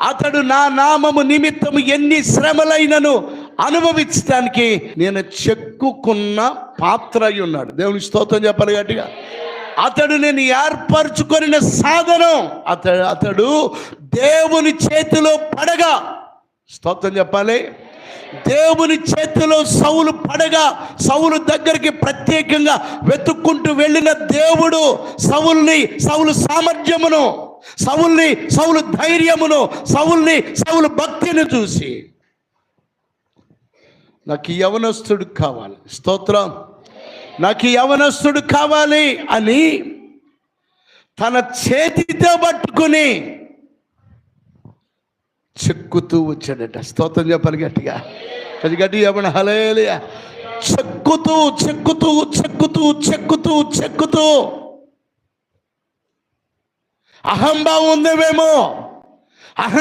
అతడు నా నామము నిమిత్తము ఎన్ని శ్రమలైనను అనుభవించడానికి నేను చెక్కుకున్న పాత్ర అయి ఉన్నాడు. దేవుని స్తోత్రం చెప్పాలి గట్టిగా. అతడు నేను ఏర్పరచుకొనిన సాధనం. అతడు అతడు దేవుని చేతిలో పడగా. స్తోత్రం చెప్పాలి. దేవుని చేతిలో సౌలు పడగా. సౌలు దగ్గరికి ప్రత్యేకంగా వెతుక్కుంటూ వెళ్ళిన దేవుడు సౌల్ని సౌలు సామర్థ్యమును సౌల్ని సౌలు ధైర్యమును సౌల్ని సౌలు భక్తిని చూసి నాకు యవనస్తుడు కావాలి. స్తోత్రం. నాకు యవనస్తుడు కావాలి అని తన చేతితో పట్టుకుని చెక్కుతూ వచ్చాడట. స్తోత్రం చెప్పాలి గట్టిగా. అది గట్టి చెప్పండి. హలేలియ చెక్కుతూ చెక్కుతూ చెక్కుతూ చెక్కుతూ చెక్కుతూ అహంభావం ఉందేమేమో అహం